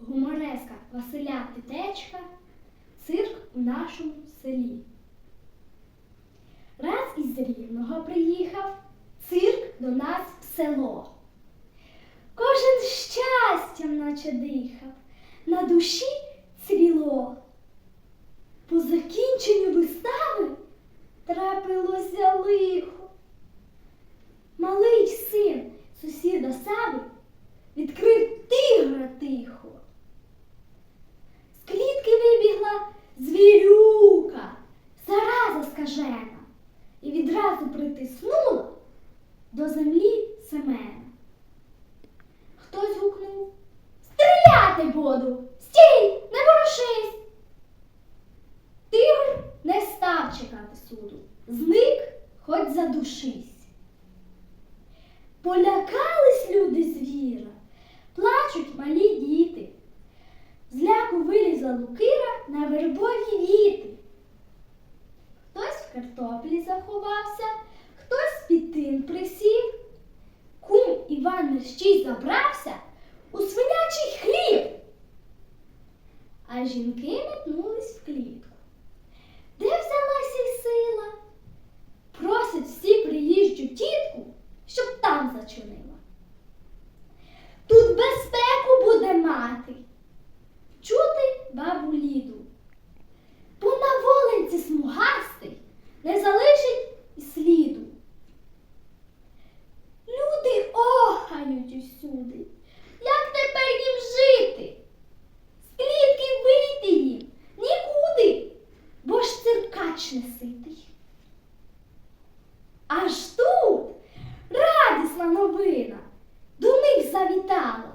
гумореска Василя Пітечка, Цирк у нашому селі. Раз із Рівного приїхав цирк до нас в село. Кожен щастям наче дихав, на душі цвіло. Тихо. З клітки вибігла звірюка, зараза скажена, і відразу притиснула до землі Семена. Хтось гукнув Стріляти буду! Стій, не ворушись! Тигр не став чекати суду, зник, хоч задушись. Полякались люди звіра, плачуть малі діти. З ляку вилізла лукира на вербові віти. Хтось в картоплі заховався, хтось під тин присів. Кум Іван мерщій забрався у свинячий хліб. А жінки метнулись в клітку. Не ситий. Аж тут радісна новина до них завітала.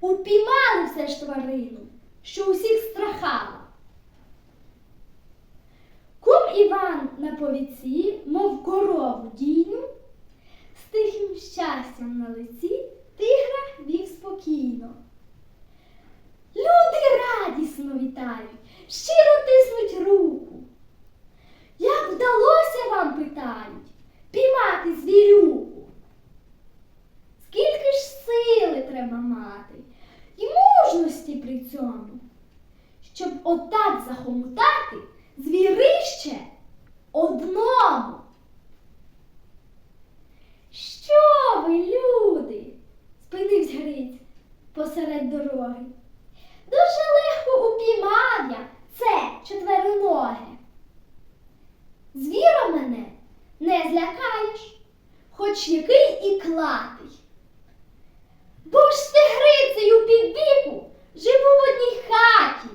Упіймали все ж тварину, що усіх страхала. Кум Іван на повіці, мов корову дійну, з тихим щастям на лиці тигра вів спокійно. Люди радісно вітають, щиро питають, піймати звірюку? Скільки ж сили треба мати і мужності при цьому, щоб отак захомутати звірище одному? Що ви, люди? спинився Гриць посеред дороги. хоч який і клатий. Бо ж з тигрицею під біку живу в одній хаті.